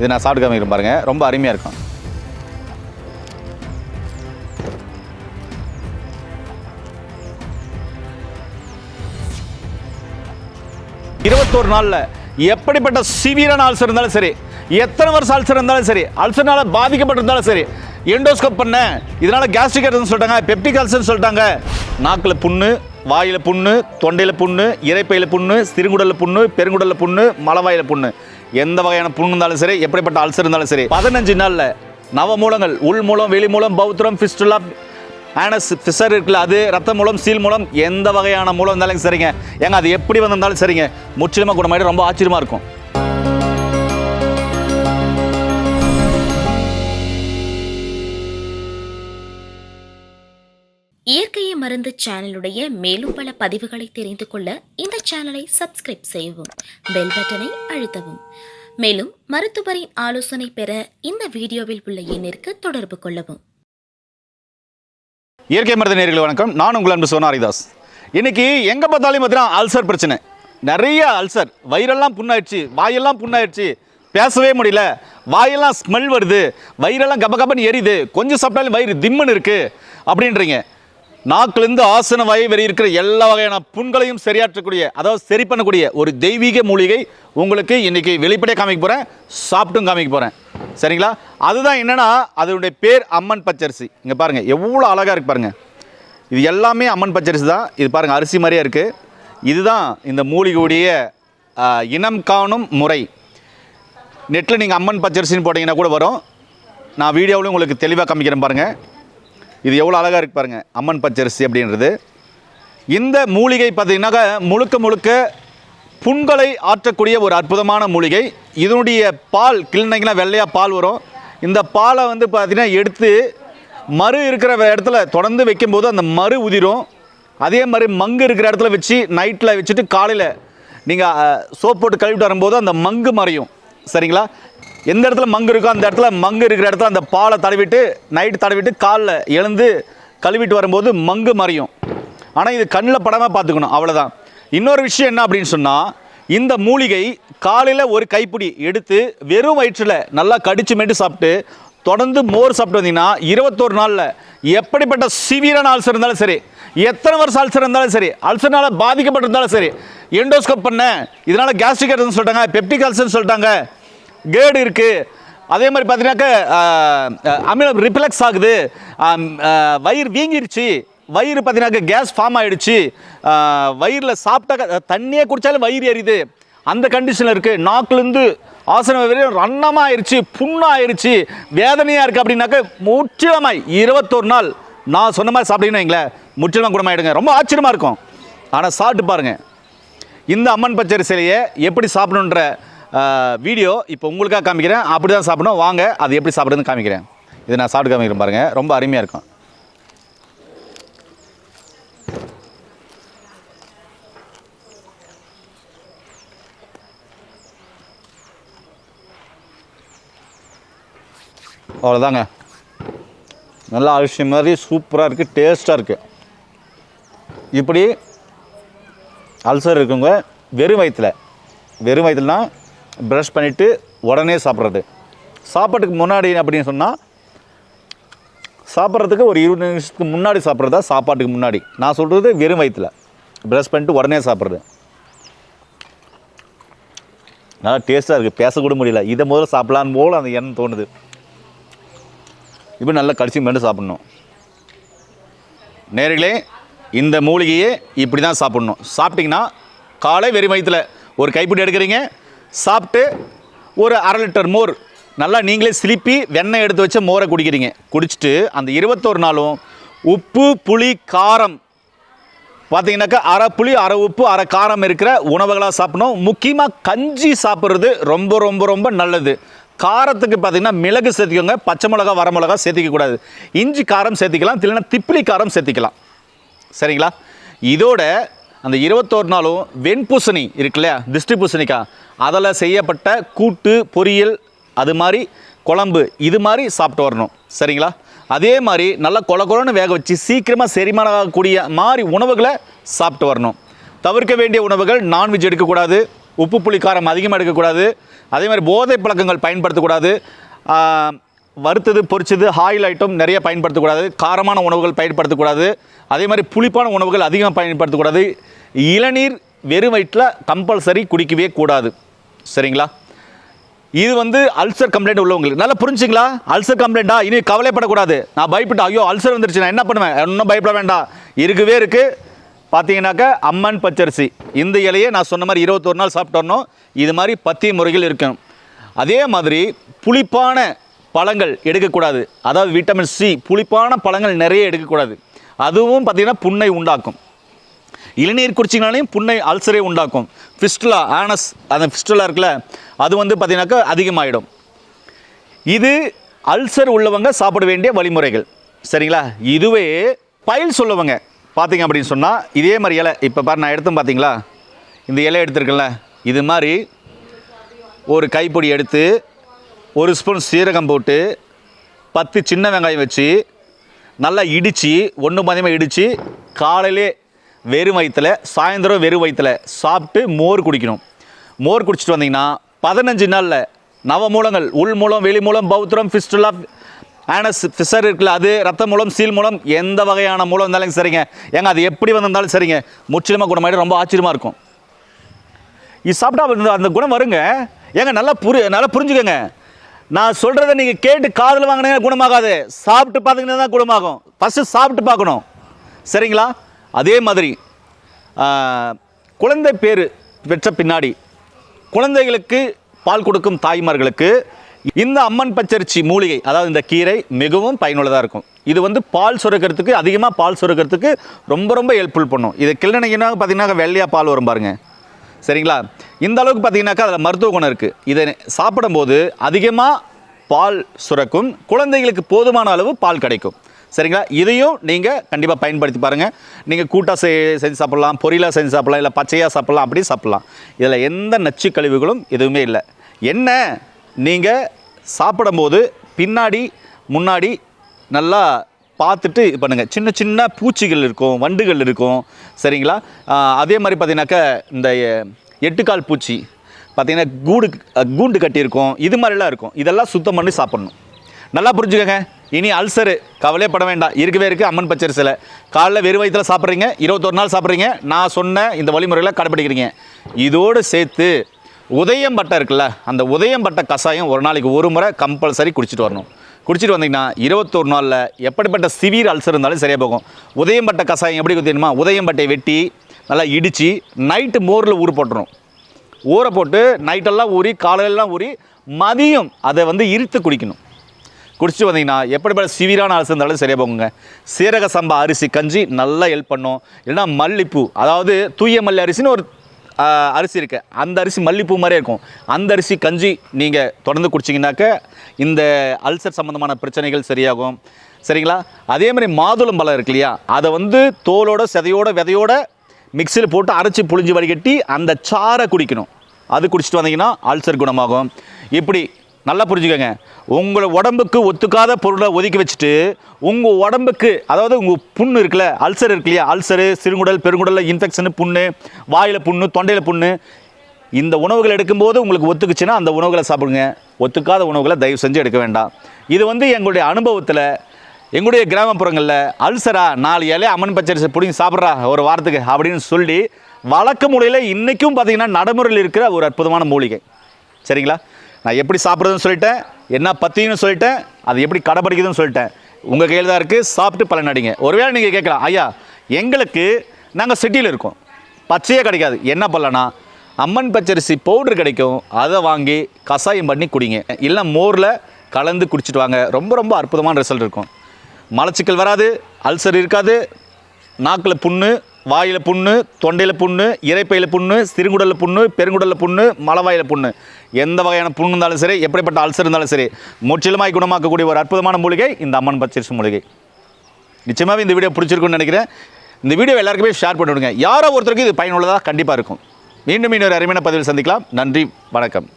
இது நான் சாப்பிட்டு காமிக்கிறேன் பாருங்கள் ரொம்ப அருமையாக இருக்கும். இருபத்தோரு நாளில் எப்படிப்பட்ட சிவியரான அல்சர் இருந்தாலும் சரி எத்தனை வருஷம் அல்சர் இருந்தாலும் சரி அல்சர்னால பாதிக்கப்பட்டிருந்தாலும் சரி எண்டோஸ்கோப் பண்ண இதனால கேஸ்ட்ரிக் அல்சர்னு சொல்லிட்டாங்க பெப்டிக் அல்சர்னு சொல்லிட்டாங்க. நாக்கில் புண்ணு வாயில் புண்ணு தொண்டையில் புண்ணு இறைப்பையில் புண்ணு சிறுகுடலில் புண்ணு பெருங்குடலில் புண்ணு மலவாயில் புண்ணு. எந்த வகையான புண்ணு இருந்தாலும் சரி எப்படிப்பட்ட அல்சர் இருந்தாலும் சரி பதினஞ்சு நாளில் நவ மூலங்கள் உள் மூலம் வெளி மூலம் பௌத்திரம் ஃபிஸ்டுலா ஆனஸ் ஃபிஷர் இருக்குல்ல அது ரத்த மூலம் சீல் மூலம் எந்த வகையான மூலம் இருந்தாலும் சரிங்க. ஏங்க அது எப்படி வந்திருந்தாலும் சரிங்க. முற்றிலுமாக குணமாயிட்டு ரொம்ப ஆச்சரியமாக இருக்கும். மருந்து சேனலுடைய மேலும் பல பதிவுகளை தெரிந்து கொள்ள இந்த சேனலை சப்ஸ்கிரைப் செய்யவும் பெல் பட்டனை அழுத்தவும். மேலும் மருத்துவரின் ஆலோசனை பெற இந்த வீடியோவில் உள்ள எண்ணிற்கு தொடர்பு கொள்ளவும். இயற்கை மருந்து நேர்கள் வணக்கம். நான் உங்கள் அன்பு சோனாரிதாஸ். இன்னைக்கு எங்கே பார்த்தாலும் பார்த்தீங்கன்னா அல்சர் பிரச்சனை. நிறைய அல்சர். வயிறெல்லாம் புண்ணாயிடுச்சு. வாயெல்லாம் புண்ணாயிடுச்சு. பேசவே முடியல. வாயெல்லாம் ஸ்மெல் வருது. வயிறெல்லாம் கப கபன்னு எரியுது. கொஞ்சம் சாப்பிட்டாலும் வயிறு திம்முன்னு இருக்கு. அப்படின்றீங்க. நாக்கிலிருந்து ஆசன வகை வரை இருக்கிற எல்லா வகையான புண்களையும் சரியாற்றக்கூடிய அதாவது சரி பண்ணக்கூடிய ஒரு தெய்வீக மூலிகை உங்களுக்கு இன்னைக்கு வெளிப்படையாக காமிக்க போகிறேன் சாப்பிட்டும் காமிக்க போகிறேன் சரிங்களா? அதுதான் என்னென்னா அதனுடைய பேர் அம்மன் பச்சரிசி. இங்கே பாருங்கள் எவ்வளோ அழகாக இருக்கு பாருங்கள் இது எல்லாமே அம்மன் பச்சரிசி தான். இது பாருங்கள் அரிசி மாதிரியே இருக்குது இதுதான் இந்த மூலிகையுடைய இனம் காணும் முறை. நெட்டில் நீங்கள் அம்மன் பச்சரிசின்னு போட்டிங்கன்னா கூட வரும். நான் வீடியோவிலும் உங்களுக்கு தெளிவாக காமிக்கிறேன் பாருங்கள் இது எவ்வளோ அழகாக இருக்கு பாருங்கள் அம்மன் பச்சரிசி அப்படின்றது. இந்த மூலிகை பார்த்தீங்கன்னாக்கா முழுக்க முழுக்க புண்களை ஆற்றக்கூடிய ஒரு அற்புதமான மூலிகை. இதனுடைய பால் கிளினிக்னா வெள்ளையாக பால் வரும். இந்த பாலை வந்து பார்த்திங்கன்னா எடுத்து மறு இருக்கிற இடத்துல தொடர்ந்து வைக்கும்போது அந்த மறு உதிரும். அதே மாதிரி மங்கு இருக்கிற இடத்துல வச்சு நைட்டில் வச்சுட்டு காலையில் நீங்கள் சோப் போட்டு கழுவிட்டு வரும்போது அந்த மங்கு மறையும். சரிங்களா? எந்த இடத்துல மங்கு இருக்கோ அந்த இடத்துல மங்கு இருக்கிற இடத்துல அந்த பாலை தடவிட்டு நைட்டு தடவிட்டு காலில் எழுந்து கழுவிட்டு வரும்போது மங்கு மறையும் ஆனால் இது கண்ணில் படாமல் பார்த்துக்கணும். அவ்வளோதான் இன்னொரு விஷயம் என்ன அப்படின்னு சொன்னால் இந்த மூலிகை காலையில் ஒரு கைப்பிடி எடுத்து வெறும் வயிற்றில் நல்லா கடிச்சு மேட்டு சாப்பிட்டு தொடர்ந்து மோர் சாப்பிட்டு வந்தீங்கன்னா இருபத்தோரு நாளில் எப்படிப்பட்ட சிவியரான அல்சர் இருந்தாலும் சரி எத்தனை வருஷம் அல்சர் இருந்தாலும் சரி அல்சர்னால பாதிக்கப்பட்டிருந்தாலும் சரி எண்டோஸ்கோப் பண்ண இதனால் கேஸ்ட்ரிக் அல்சர்னு சொல்லிட்டாங்க பெப்டிக் அல்சர்னு சொல்லிட்டாங்க கேடு இருக்குது அதே மாதிரி பார்த்தீங்கன்னாக்க அமிலம் ரிப்ளெக்ஸ் ஆகுது. வயிறு வீங்கிருச்சு. வயிறு பார்த்தீங்கன்னாக்க கேஸ் ஃபார்ம் ஆகிடுச்சு வயிறில் சாப்பிட்டா தண்ணியே குடித்தாலும் வயிறு எரியுது. அந்த கண்டிஷனில் இருக்குது நாக்குலேருந்து ஆசனம் வரையும் ரன்னமாக ஆயிடுச்சு புண்ணாக ஆயிடுச்சு வேதனையாக இருக்குது அப்படின்னாக்க முற்றிலுமாய் இருபத்தொரு நாள் நான் சொன்ன மாதிரி சாப்பிட்டீங்கன்னா வைங்களேன். முற்றிலும் குணமாயிடுங்க. ரொம்ப ஆச்சரியமாக இருக்கும். ஆனால் சாப்பிட்டு பாருங்கள் இந்த அம்மன் பச்சரி சிலையை எப்படி சாப்பிடணுன்ற வீடியோ இப்போ உங்களுக்காக காமிக்கிறேன். அப்படி தான் சாப்பிடணும். வாங்க அது எப்படி சாப்பிடுதுன்னு காமிக்கிறேன். இது நான் சாப்பிட்டு காமிக்கிறேன் பாருங்கள் ரொம்ப அருமையாக இருக்கும். அவ்வளோதாங்க நல்லா அரிசி மாதிரி சூப்பராக இருக்குது டேஸ்ட்டாக இருக்குது இப்படி அல்சர் இருக்குங்க. வெறும் வயிற்றில் வெறும் வயிற்றுலனா ப்ரஷ் பண்ணிவிட்டு உடனே சாப்பிட்றது. சாப்பாட்டுக்கு முன்னாடி அப்படின்னு சொன்னால் சாப்பிட்றதுக்கு ஒரு இருபது நிமிஷத்துக்கு முன்னாடி சாப்பிட்றதா சாப்பாட்டுக்கு முன்னாடி? நான் சொல்கிறது வெறும் வயிற்றில் ப்ரஷ் பண்ணிட்டு உடனே சாப்பிட்றது. நல்லா டேஸ்ட்டாக இருக்குது பேசக்கூட முடியல. இதை முதல்ல சாப்பிட்லான்னு போல் அந்த எண்ணம் தோணுது. இப்போ நல்லா கடிச்சு மென்று சாப்பிட்ணும். நேர்களே இந்த மூலிகையை இப்படி தான் சாப்பிட்ணும். சாப்பிட்டிங்கன்னா காலை வெறும் வயிற்றில் ஒரு கைப்பிடி எடுக்கிறீங்க சாப்பிட்டு ஒரு அரை லிட்டர் மோர் நல்லா நீங்களே சிலிப்பி வெண்ணெய் எடுத்து வச்ச மோரை குடிக்கிறீங்க. குடிச்சிட்டு அந்த இருபத்தோரு நாளும் உப்பு புளி காரம். பார்த்தீங்கன்னாக்கா அரை புளி அரை உப்பு அரை காரம் இருக்கிற உணவுகளாக சாப்பிடணும். முக்கியமாக கஞ்சி சாப்பிட்றது ரொம்ப ரொம்ப ரொம்ப நல்லது. காரத்துக்கு பார்த்தீங்கன்னா மிளகு சேர்த்திக்கோங்க. பச்சை மிளகா வர மிளகா சேர்த்திக்க கூடாது. இஞ்சி காரம் சேர்த்திக்கலாம். இல்லைன்னா திப்பிலி காரம் சேர்த்திக்கலாம். சரிங்களா? இதோட அந்த இருபத்தோரு நாளும் வெண்பூசணி இருக்கு இல்லையா? திருஷ்டி பூசணிக்கா அதில் செய்யப்பட்ட கூட்டு பொரியல் அது மாதிரி குழம்பு இது மாதிரி சாப்பிட்டு வரணும். சரிங்களா? அதே மாதிரி நல்லா கொல கொலன்னு வேக வச்சு சீக்கிரமாக செரிமானம் ஆகக்கூடிய மாதிரி உணவுகளை சாப்பிட்டு வரணும். தவிர்க்க வேண்டிய உணவுகள் நான்வெஜ் எடுக்கக்கூடாது உப்பு புளி காரம் அதிகமாக எடுக்கக்கூடாது அதே மாதிரி போதை பழக்கங்கள் பயன்படுத்தக்கூடாது வறுத்தது பொரிச்சது ஆயில் ஐட்டம் நிறைய பயன்படுத்தக்கூடாது காரமான உணவுகள் பயன்படுத்தக்கூடாது அதே மாதிரி புளிப்பான உணவுகள் அதிகமாக பயன்படுத்தக்கூடாது. இளநீர் வெறும் வயிற்றில் கம்பல்சரி குடிக்கவே கூடாது. சரிங்களா? இது வந்து அல்சர் கம்ப்ளைண்ட் உள்ளவங்களுக்கு. நல்லா புரிஞ்சுங்களா? அல்சர் கம்ப்ளைண்ட்டா இனி கவலைப்படக்கூடாது. நான் பயப்பட்டேன் ஐயோ அல்சர் வந்துருச்சு நான் என்ன பண்ணுவேன்? ஒன்றும் பயப்பட வேண்டாம். இருக்கவே இருக்கு. பார்த்தீங்கன்னாக்கா அம்மன் பச்சரிசி. இந்த இலையே நான் சொன்ன மாதிரி இருபத்தொரு நாள் சாப்பிட்டு இது மாதிரி பத்திய முறைகள் இருக்கும் அதே மாதிரி புளிப்பான பழங்கள் எடுக்கக்கூடாது. அதாவது விட்டமின் சி புளிப்பான பழங்கள் நிறைய எடுக்கக்கூடாது. அதுவும் பார்த்தீங்கன்னா புண்ணை உண்டாக்கும். இளநீர் குடிச்சிங்கனாலையும் புண்ணை அல்சரே உண்டாக்கும். ஃபிஸ்டுலா ஆனஸ் அந்த ஃபிஸ்டுலா இருக்குல்ல அது வந்து பார்த்திங்கனாக்கா அதிகமாகிடும் இது அல்சர் உள்ளவங்க சாப்பிட வேண்டிய வழிமுறைகள். சரிங்களா? இதுவே பயில் சொல்லவங்க. பார்த்தீங்க அப்படின்னு சொன்னால் இதே மாதிரி இலை இப்போ பாரு நான் எடுத்தேன் பார்த்தீங்களா இந்த இலை எடுத்திருக்கேன்ல இது மாதிரி ஒரு கைப்பொடி எடுத்து ஒரு ஸ்பூன் சீரகம் போட்டு பத்து சின்ன வெங்காயம் வச்சு நல்லா இடித்து ஒன்று மதியமாக இடித்து காலையிலே வெறும் வயிற்றில் சாயந்தரம் வெறும் வயிற்றில் சாப்பிட்டு மோர் குடிக்கணும். மோர் குடிச்சிட்டு வந்தீங்கன்னா பதினஞ்சு நாளில் நவ மூலங்கள் உள் மூலம் வெளி மூலம் பௌத்திரம் ஃபிஸ்டுலா ஆனஸ் ஃபிஷர் இருக்குல்ல அது ரத்த மூலம் சீல் மூலம் எந்த வகையான மூலம் இருந்தாலும் சரிங்க. ஏங்க அது எப்படி வந்திருந்தாலும் சரிங்க. முற்றிலுமாக குணமாயிட்டு ரொம்ப ஆச்சரியமாக இருக்கும். இது சாப்பிட்டா அந்த- குணம் வருங்க. ஏங்க நல்லா புரி நல்லா புரிஞ்சுக்கோங்க. நான் சொல்கிறத நீங்கள் கேட்டு காதில் வாங்கினீங்க குணமாகாது. சாப்பிட்டு பார்த்தீங்கன்னா தான் குணமாகும். ஃபஸ்ட்டு சாப்பிட்டு பார்க்கணும். சரிங்களா? அதே மாதிரி குழந்தை பேர் பெற்ற பின்னாடி குழந்தைகளுக்கு பால் கொடுக்கும் தாய்மார்களுக்கு இந்த அம்மன் பச்சரிசி மூலிகை அதாவது இந்த கீரை மிகவும் பயனுள்ளதாக இருக்கும். இது வந்து பால் சுரக்கிறதுக்கு அதிகமாக பால் சுரக்கிறதுக்கு ரொம்ப ரொம்ப ஹெல்ப்ஃபுல் பண்ணும். இது கிள்ளனைக்குன்னா பார்த்தீங்கன்னா வெள்ளையாக பால் வரும் பாருங்க. சரிங்களா? இந்த அளவுக்கு பார்த்தீங்கன்னாக்கா அதில் மருத்துவ குணம் இருக்குது இதை சாப்பிடும்போது அதிகமாக பால் சுரக்கும் குழந்தைகளுக்கு போதுமான அளவு பால் கிடைக்கும். சரிங்களா? இதையும் நீங்கள் கண்டிப்பாக பயன்படுத்தி பாருங்கள் நீங்கள் கூட்டாக செய் செஞ்சு சாப்பிட்லாம் பொரியலாக செஞ்சு சாப்பிட்லாம் இல்லை பச்சையாக சாப்பிட்லாம் அப்படி சாப்பிட்லாம். இதில் எந்த நச்சு கழிவுகளும் எதுவுமே இல்லை. என்ன? நீங்கள் சாப்பிடும்போது பின்னாடி முன்னாடி நல்லா பார்த்துட்டு இது பண்ணுங்கள் சின்ன சின்ன பூச்சிகள் இருக்கும் வண்டுகள் இருக்கும். சரிங்களா? அதே மாதிரி பார்த்தீங்கன்னாக்கா இந்த எட்டுக்கால் பூச்சி பார்த்தீங்கன்னா கூடு கூண்டு கட்டியிருக்கும் இது மாதிரிலாம் இருக்கும். இதெல்லாம் சுத்தம் பண்ணி சாப்பிட்ணும். நல்லா புரிஞ்சுக்கோங்க. இனி அல்சரு. கவலையப்பட வேண்டாம். இருக்கவே இருக்குது அம்மன் பச்சரி சிலை. காலைல வெறும் வயிற்றுல சாப்பிட்றீங்க. இருபத்தொரு நாள் சாப்பிட்றீங்க. நான் சொன்ன இந்த வழிமுறைகளை கடைப்பிடிக்கிறீங்க இதோடு சேர்த்து உதயம் பட்டை இருக்குல்ல அந்த உதயம் பட்டை கஷாயம் ஒரு நாளைக்கு ஒரு முறை கம்பல்சரி குடிச்சிட்டு வரணும். குடிச்சிட்டு வந்தீங்கன்னா இருபத்தொரு நாளில் எப்படிப்பட்ட சிவியர் அல்சர் இருந்தாலும் சரியாக போகும். உதயம் பட்டை கஷாயம் எப்படி தெரியுமா உதயம் பட்டையை வெட்டி நல்லா இடித்து நைட்டு மோரில் ஊற போட்டுரும் ஊற போட்டு நைட்டெல்லாம் ஊறி காலையிலலாம் ஊறி மதியம் அதை வந்து இருத்து குடிக்கணும். குடிச்சிட்டு வந்தீங்கன்னா எப்படிப்பட்ட சிவிரான அரிசி இருந்தாலும் சரியாக போங்க சீரக சம்பா அரிசி கஞ்சி நல்லா ஹெல்ப் பண்ணும். இல்லைன்னா மல்லிப்பூ அதாவது தூய மல்லி அரிசின்னு ஒரு அரிசி இருக்கு. அந்த அரிசி மல்லிப்பூ மாதிரியே இருக்கும். அந்த அரிசி கஞ்சி நீங்கள் தொடர்ந்து குடிச்சிங்கனாக்க இந்த அல்சர் சம்மந்தமான பிரச்சனைகள் சரியாகும். சரிங்களா? அதே மாதிரி மாதுளம் பழம் இருக்கு இல்லையா? அதை வந்து தோலோட செதையோட விதையோட மிக்சியில் போட்டு அரைச்சி புழிஞ்சு வடிகட்டி அந்த சாரை குடிக்கணும். அது குடிச்சிட்டு வந்தீங்கன்னா அல்சர் குணமாகும். இப்படி நல்லா புரிஞ்சுக்கோங்க. உங்கள் உடம்புக்கு ஒத்துக்காத பொருளை ஒதுக்கி வச்சுட்டு உங்கள் உடம்புக்கு அதாவது உங்கள் புண்ணு இருக்குல்ல அல்சர் இருக்கு இல்லையா? அல்சரு சிறுகுடல் பெருங்குடலில் இன்ஃபெக்ஷனு புண்ணு வாயில் புண்ணு தொண்டையில் புண்ணு. இந்த உணவுகள் எடுக்கும்போது உங்களுக்கு ஒத்துக்குச்சுன்னா அந்த உணவுகளை சாப்பிடுங்க. ஒத்துக்காத உணவுகளை தயவு செஞ்சு எடுக்க வேண்டாம். இது வந்து எங்களுடைய அனுபவத்தில் எங்களுடைய கிராமப்புறங்களில் அல்சரா நாலு இலைய அம்மன் பச்சரிசி பிடிங்கி சாப்பிட்றா ஒரு வாரத்துக்கு அப்படின்னு சொல்லி வழக்க முறையில் இன்றைக்கும் பார்த்தீங்கன்னா நடைமுறையில் இருக்கிற ஒரு அற்புதமான மூலிகை. சரிங்களா? நான் எப்படி சாப்பிட்றதுன்னு சொல்லிட்டேன் என்ன பற்றின்னு சொல்லிட்டேன் அது எப்படி கடைபிடிக்குதுன்னு சொல்லிட்டேன். உங்கள் கையில் தான் இருக்குது சாப்பிட்டு பலனடிங்க ஒருவேளை நீங்கள் கேட்கலாம் ஐயா எங்களுக்கு நாங்கள் சிட்டியில் இருக்கோம். பச்சையே கிடைக்காது. என்ன பண்ணலன்னா அம்மன் பச்சரிசி பவுடர் கிடைக்கும் அதை வாங்கி கஷாயம் பண்ணி குடிங்க. இல்லை மோரில் கலந்து குடிச்சிட்டு வாங்க. ரொம்ப ரொம்ப அற்புதமான ரிசல்ட் இருக்கும். மலச்சிக்கல் வராது அல்சர் இருக்காது நாக்கில் புண்ணு வாயில் புண்ணு தொண்டையில் புண்ணு இறைப்பையில் புண்ணு சிறுங்குடலில் புண்ணு பெருங்குடலில் புண்ணு மலவாயில் புண்ணு. எந்த வகையான புண்ணு இருந்தாலும் சரி எப்படிப்பட்ட அல்சர் இருந்தாலும் சரி முற்றிலுமாய் குணமாக்கக்கூடிய ஒரு அற்புதமான மூலிகை இந்த அம்மன் பச்சரிசி மூலிகை. நிச்சயமாகவே இந்த வீடியோ பிடிச்சிருக்குன்னு நினைக்கிறேன். இந்த வீடியோ எல்லாருக்குமே ஷேர் பண்ணிவிடுங்க. யாரோ ஒருத்தருக்கு இது பயனுள்ளதாக கண்டிப்பாக இருக்கும். மீண்டும் இன்னொரு அருமையான பதிவில் சந்திக்கலாம். நன்றி வணக்கம்.